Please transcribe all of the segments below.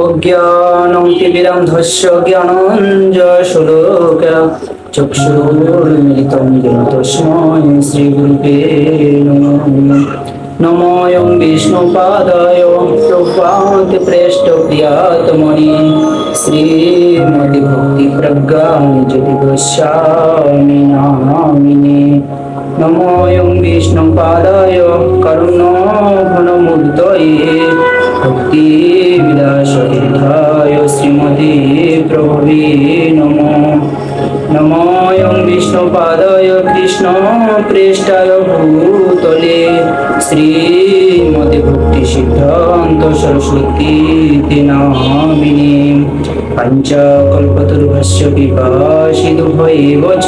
অজ্ঞানং তিবিরং ধস্য জ্ঞানঞ্জসুলোকা চক্ষুর্মিলিতং যেন তস্মৈ শ্রীগুরুবে নমোয়ং বিষ্ণুপাদায় প্রভান্তি প্রেষ্ট প্রিয়াতমণি শ্রীমতি ভক্তি প্রজ্ঞাং যদি গোস্বামী নামিনে। নমোয়ং বিষ্ণুপাদায় করুণো ঘনমুদ্দয়ে ভক্তি বিলাসিতায় শ্রীমতী প্রভবী নম। নময়ং বিষ্ণুপাদয় কৃষ্ণ পৃষ্ঠায় ভূতলে। শ্রীমতি ভক্তি সিদ্ধান্ত সরস্বতী নামিনী পঞ্চকল্পতরুভস্য পিপাসিদুভৈব চ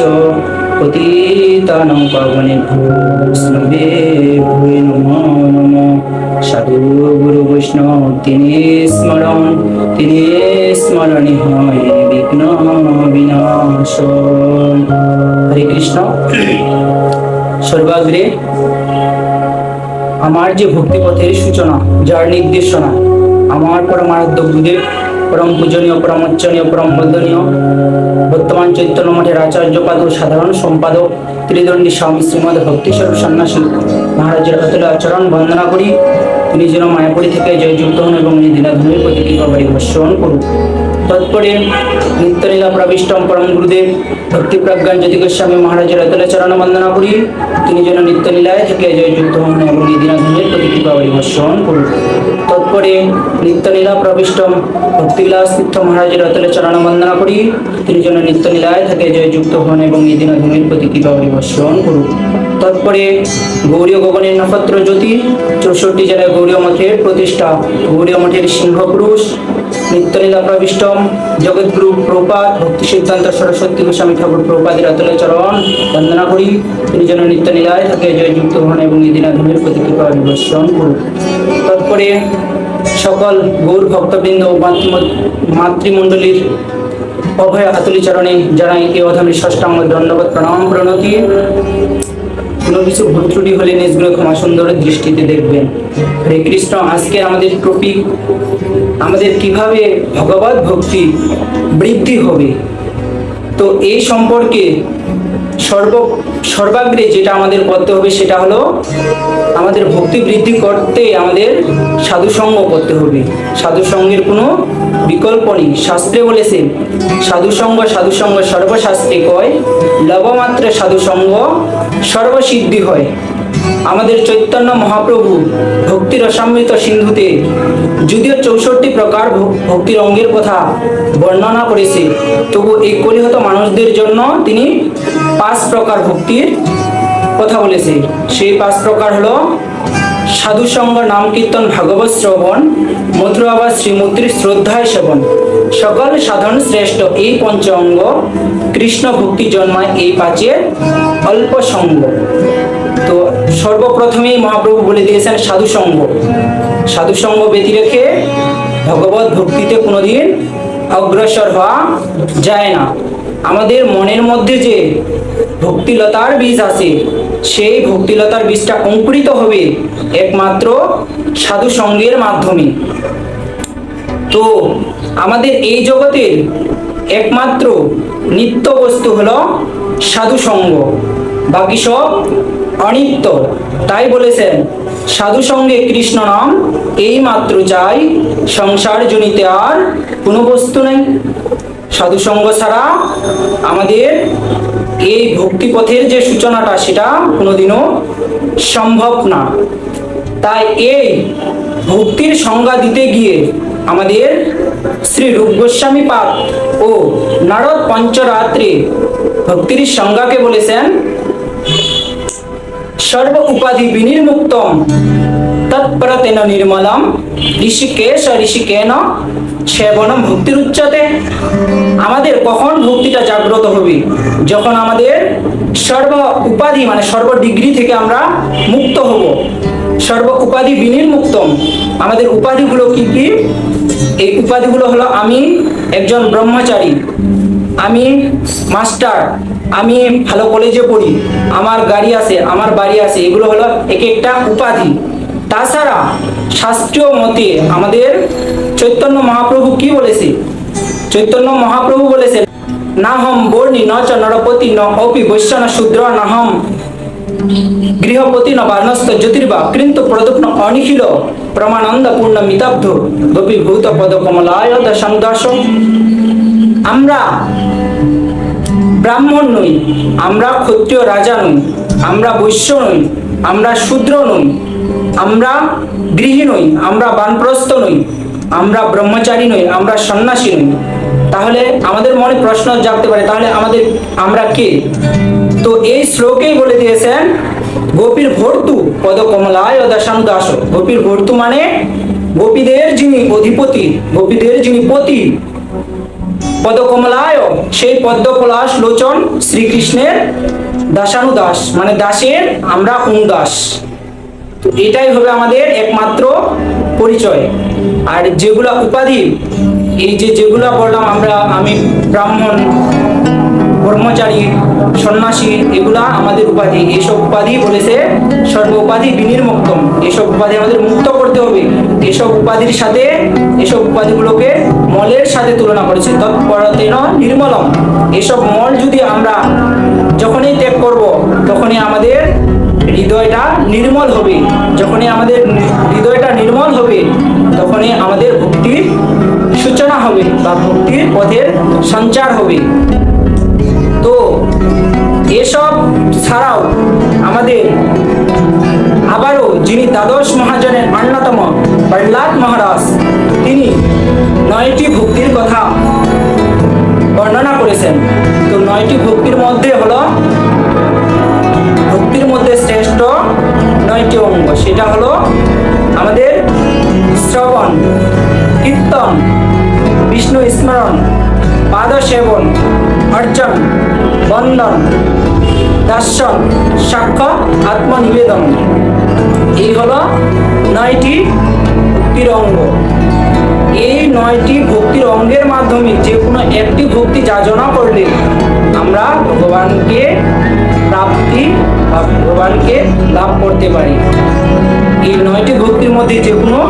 পতিতানং পাবনেভ্যো স্নবে ভূয়ে নমো, নমঃ। বৈষ্ণব তিনি স্মরণ তিনি স্মরণে হয় বিঘ্ন বিনাশ হরে কৃষ্ণ সর্বাগ্রে আমার যে ভক্তিপথের সূচনা, যার নির্দেশনা, আমার পরমারাধ্য গুরুদেব পরম পূজনীয় পরমোচ্চনীয় পরম বন্দনীয়। বর্তমান চৈতন্য মঠের আচার্য পাদ ও সাধারণ সম্পাদক ত্রিদণ্ডী স্বামী শ্রীমদ ভক্তিস্বরূপ সন্ন্যাসী মহারাজের অতুল আচরণ বন্দনা করি। তিনি যেন মায়াপুরী থেকে জয়যুক্ত হন এবং এই দিনাধনের প্রতি কৃপাবাড়ি বর্ষণ করুন। তৎপরে নিত্যলীলা প্রবিষ্টম পরম গুরুদেব ভক্তি প্রজ্ঞান জ্যোতি গোস্বামী মহারাজের চরণ বন্দনা করি। তিনি যেন নিত্যলীলায় থেকে জয়যুক্ত হন এবং এই দিনাধনের প্রতি কৃপাবাড়ি বর্ষণ করুন। তৎপরে নিত্যলীলা প্রবিষ্টম। ভক্তিবিলাস তীর্থ মহারাজের অতুল চরণ বন্দনা করি। তিনি যেন নিত্যলীলায় থেকে জয়যুক্ত হন এবং এই দিন দিনাধনের প্রতি কৃপাবাড়ি বর্ষণ করুন। তৎপরে গৌরীয় গগনের নক্ষত্র জ্যোতি, চৌষট্টি জেলায় গৌরীয় মঠের প্রতিষ্ঠা। গৌরীয় মঠের সিংহপুরুষ, নিত্যলীলা প্রবিষ্টম, জগৎগুরু প্রপাত, ভক্তি সিদ্ধান্ত সরস্বতী গোস্বামী ঠাকুর প্রপাদের অতুল চরণ বন্দনা করি। তিনি যেন নিত্যলীলায় থাকে জয়যুক্ত হন এবং এই দিন দিনাধনের প্রতি কৃপা বিবর্ষণ করুন। তৎপরে সকল গৌর ভক্তবৃন্দ মাতৃমণ্ডলীর অভয় আতুলি চরণে জানাই এই অধমের ষষ্ঠাঙ্গ দণ্ডবত প্রণাম প্রণতি। কোনো কিছু ভুল ত্রুটি হলে নিজগুলো ক্ষমা সুন্দর দৃষ্টিতে দেখবেন। হরে কৃষ্ণ, আজকে আমাদের টপিক, আমাদের কীভাবে ভগবত ভক্তি বৃদ্ধি হবে? তো এই সম্পর্কে সর্ব সর্বাগ্রে যেটা আমাদের করতে হবে সেটা হলো আমাদের ভক্তি বৃদ্ধি করতে আমাদের সাধুসঙ্গ করতে হবে। সাধুসঙ্গের কোনো বিকল্প নেই। শাস্ত্রে বলেছে সাধুসঙ্গ সাধুসঙ্গ সর্বশাস্ত্রে কয়, লবমাত্র সাধুসঙ্গ সর্বসিদ্ধি হয়। আমাদের চৈতন্য মহাপ্রভু ভক্তির অসামৃত সিন্ধুতে যদিও চৌষট্টি প্রকার ভক্তির অঙ্গের কথা বর্ণনা করেছে, তবু এই কলিহত মানুষদের জন্য তিনি পাঁচ প্রকার ভক্তির কথা বলেছে। সেই পাঁচ প্রকার হলো সাধু সঙ্গ, নাম কীর্তন, ভাগবত শ্রবণ, মধুর আবাস শ্রীমূর্তির শ্রদ্ধায় সেবন। সকল সাধন শ্রেষ্ঠ। এই পঞ্চ অঙ্গ কৃষ্ণ ভক্তি জন্মায় এই পাঁচের অল্প সঙ্গ। তো সর্বপ্রথমেই মহাপ্রভু বলে দিয়েছেন সাধু সঙ্গ। সাধু সঙ্গ ব্যতি রেখে ভগবত ভক্তিতে কোনোদিন অগ্রসর হওয়া যায় না। আমাদের মনের মধ্যে যে ভক্তিলতার বীজ আছে, সেই ভক্তিলতার বীজটা অঙ্কুরিত হবে একমাত্র সাধু সঙ্গের মাধ্যমে। তো আমাদের এই জগতের একমাত্র নিত্য বস্তু হলো সাধু সঙ্গ। বাকি সব অনিত্য। তাই বলেছেন, সাধু সঙ্গে কৃষ্ণ নাম এই মাত্র চাই সংসার জনিতে আর কোনো বস্তু নেই। সাধু সঙ্গ ছাড়া আমাদের এই ভক্তিপথের যে সূচনাটা, সেটা কোনোদিনও সম্ভব না। তাই এই ভক্তির সংজ্ঞা দিতে গিয়ে আমাদের শ্রী রূপ গোস্বামী পাদ ও নারদ পঞ্চরাত্রে ভক্তির সংজ্ঞাকে বলেছেন, সর্ব উপাধি বিনির্মুক্তম তৎপরতেন নির্মলম ঋষিকেশ ঋষিকেন সেবনম ভক্তির উচ্চতে। আমাদের কখন ভক্তিটা জাগ্রত হবে? যখন আমাদের সর্ব উপাধি মানে সর্ব ডিগ্রি থেকে আমরা মুক্ত হব। সর্ব উপাধি বিনির্মুক্তম। আমাদের উপাধিগুলো কি কি? এই উপাধিগুলো হলো আমি একজন ব্রহ্মচারী, আমি মাস্টার, আমি ভালো কলেজে পড়ি, আমার গাড়ি আছে, আমার বাড়ি আছে, এগুলো হলো এক একটা উপাধি। তাছাড়া শাস্ত্রীয় মতে আমাদের চৈতন্য মহাপ্রভু কি বলেছে? চৈতন্য মহাপ্রভু বলেছেন না হম বর্ণি ন চ নরপতি ন অপি বৈশ্য ন শূদ্র না হম গৃহপতি ন বার্ণস্ত জ্যোতির্বা কিন্তু প্রদুপ্ন অনিখিল প্রমানন্দ পূর্ণ মিতাব্ধ গোপী ভূত পদ কমলায় দশম আমরা ব্রাহ্মণ নই, আমরা ক্ষত্রিয় রাজা নই, আমরা বৈশ্য নই, আমরা শূদ্র নই, আমরা গৃহী নই, আমরা বানপ্রস্থ নই। আমরা ব্রহ্মচারী নই, আমরা সন্ন্যাসী নই। তাহলে আমাদের মনে প্রশ্ন জাগতে পারে, তাহলে আমাদের, আমরা কে? তো এই শ্লোকেই বলে দিয়েছেন, গোপীর ভর্তু পদ কমলায় দাসানু দাস। গোপীর ভর্তু মানে গোপীদের যিনি অধিপতি, গোপীদের যিনি পতি। পদকমলায় সেই পদ্মকলাস লোচন শ্রীকৃষ্ণের দাসানুদাস মানে দাসের আমরা অনুদাস তো এটাই হবে আমাদের একমাত্র পরিচয়। আর যেগুলা উপাধি, এই যে যেগুলা বললাম আমরা, আমি ব্রাহ্মণ ব্রহ্মচারী সন্ন্যাসী, এগুলা আমাদের উপাধি। এইসব উপাধি বলেছে সর্ব উপাধি বিনির্মুক্তম। এসব উপাধি আমাদের মুক্ত করতে হবে। এসব উপাধির সাথে, এসব উপাধিগুলোকে মলের সাথে তুলনা করেছে। তৎপরতেন নির্মলম। এসব মল যদি আমরা যখনই ত্যাগ করব, তখনই আমাদের হৃদয়টা নির্মল হবে। যখনই আমাদের হৃদয়টা নির্মল হবে তখনই আমাদের ভক্তির সূচনা হবে বা ভক্তির পথের সঞ্চার হবে। তো এসব ছাড়াও আমাদের আবারও যিনি দ্বাদশ মহাজনের অন্যতম প্রহ্লাদ মহারাজ, তিনি নয়টি ভক্তির কথা বর্ণনা করেছেন। তো নয়টি ভক্তির মধ্যে হলো, ভক্তির মধ্যে শ্রেষ্ঠ নয়টি অঙ্গ, সেটা হলো শ্রবণ কীর্তন, বিষ্ণু স্মরণ পাদ সেবন অর্চন, বন্দন, দর্শন, সাক্ষ্য, আত্মনিবেদন। এই হলো নয়টি ভক্তির অঙ্গ। এই নয়টি ভক্তির অঙ্গের মাধ্যমে যে কোনো একটি ভক্তি যাচনা করলে আমরা ভগবানকে প্রাপ্তি বা ভগবানকে লাভ করতে পারি। এই নয়টি ভক্তির মধ্যে যে কোনো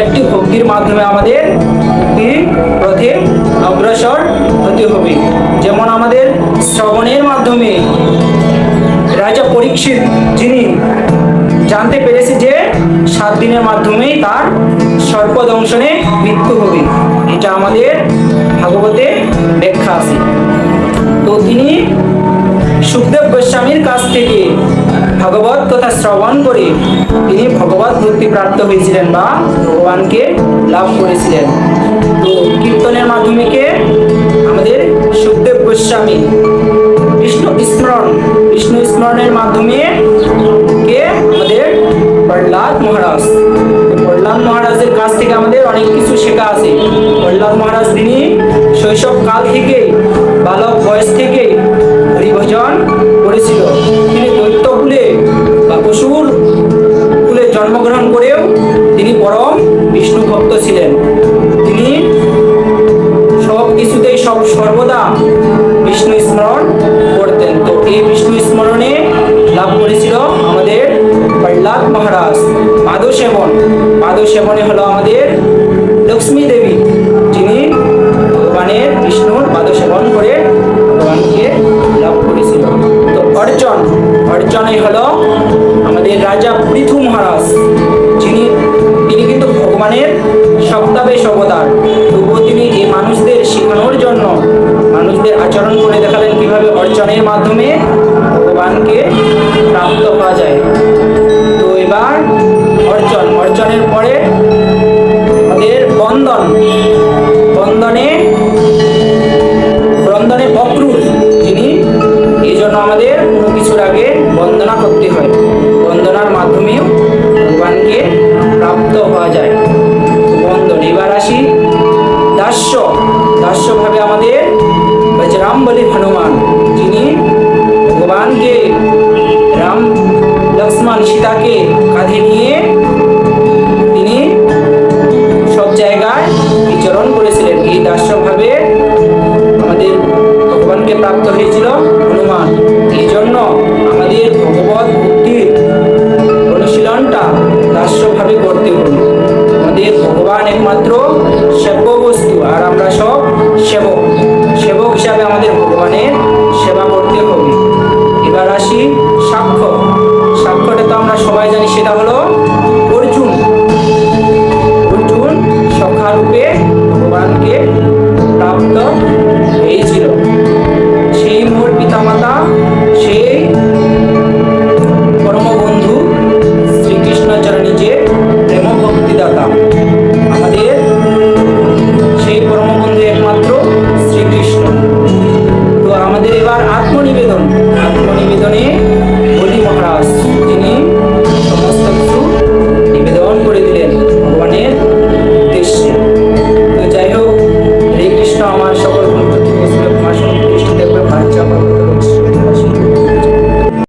একটি ভক্তির মাধ্যমে আমাদের পথে অগ্রসর হতে হবে। যেমন আমাদের শ্রবণের মাধ্যমে রাজা পরীক্ষিত যিনি জানতে পেরেছে যে সাত দিনের মাধ্যমেই তার সর্পদংশনে মৃত্যু হবে। এটা আমাদের ভাগবতে ব্যাখ্যা আছে। ভগবত কথা শ্রবণ করে তিনি ভগবত ভক্তি প্রাপ্ত হয়েছিলেন বা ভগবানকে লাভ করেছিলেন। তো কীর্তনের মাধ্যমে কে? আমাদের সুখদেব গোস্বামী। বিষ্ণু স্মরণ বিষ্ণু স্মরণের মাধ্যমে কে? আমাদের প্রহ্লাদ মহারাজ। প্রহ্লাদ মহারাজের কাছ থেকে আমাদের অনেক কিছু শেখা আছে। প্রহ্লাদ মহারাজ, তিনি শৈশব কাল থেকে, বালক বয়স থেকে ছিলেন তিনি সব কিছুতেই সব সর্বদা বিষ্ণু স্মরণ করতেন। তো এই বিষ্ণু স্মরণে লাভ করেছিল আমাদের প্রহ্লাদ মহারাজ। পাদ সেবন পাদ সেবনে হলো আমাদের লক্ষ্মী দেবী, যিনি ভগবানের বিষ্ণুর পাদ সেবন করে ভগবানকে লাভ করেছিল। তো অর্জন অর্জনে হলো আমাদের রাজা পৃথু মহারাজ যিনি, তিনি কিন্তু ভগবানের সপ্তাবেশ অবতার তবুও তিনি এই মানুষদের শেখানোর জন্য মানুষদের আচরণ করে দেখালেন কীভাবে অর্চনের মাধ্যমে ভগবানকে প্রাপ্ত করা যায়। তো এবার অর্চন, অর্চনের পরে আমাদের বন্দন। বন্দনে বন্দনে বক্রুর, যিনি এই জন্য আমাদের কিছুর আগে বন্দনা করতে হয়। বন্দনার মাধ্যমেও ভগবানকে প্রাপ্ত হওয়া যায়। আসি দাস্য, দাস্যভাবে আমাদের বজরাম বলি হনুমান, যিনি ভগবানকে রাম লক্ষ্মণ সীতাকে কাঁধে নিয়ে তিনি সব জায়গায় বিচরণ করেছিলেন। এই দাস্যভাবে আমাদের ভগবানকে প্রাপ্ত হয়েছিল।